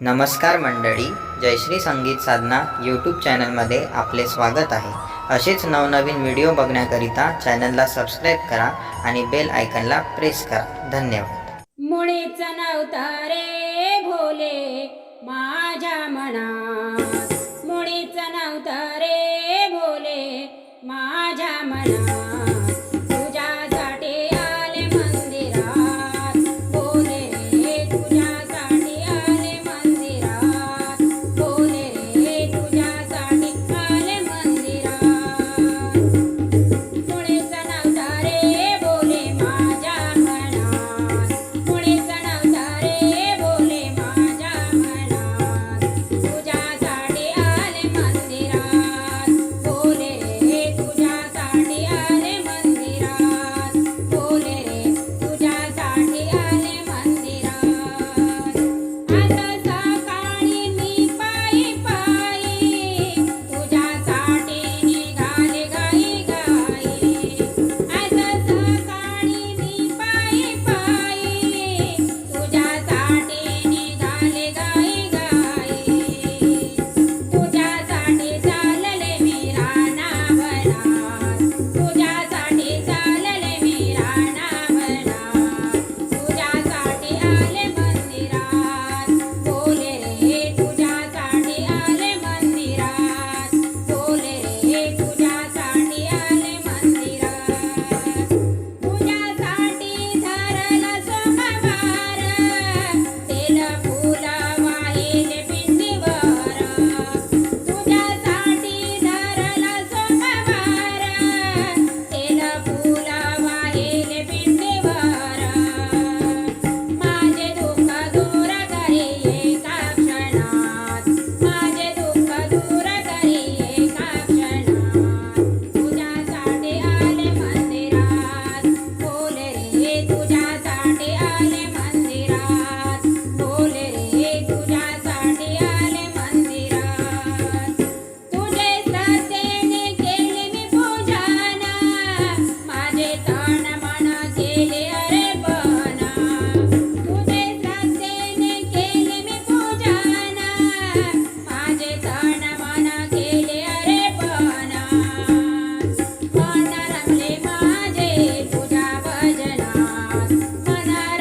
नमस्कार मंडळी जयश्री संगीत साधना यूट्यूब चॅनलमध्ये आपले स्वागत आहे. असेच नवनवीन व्हिडिओ बघण्याकरिता चॅनलला सबस्क्राईब करा आणि बेल आयकनला प्रेस करा. धन्यवाद. मुळेचा नाव तारे भोले माझ्या मना ಕಾಯೇ tonight.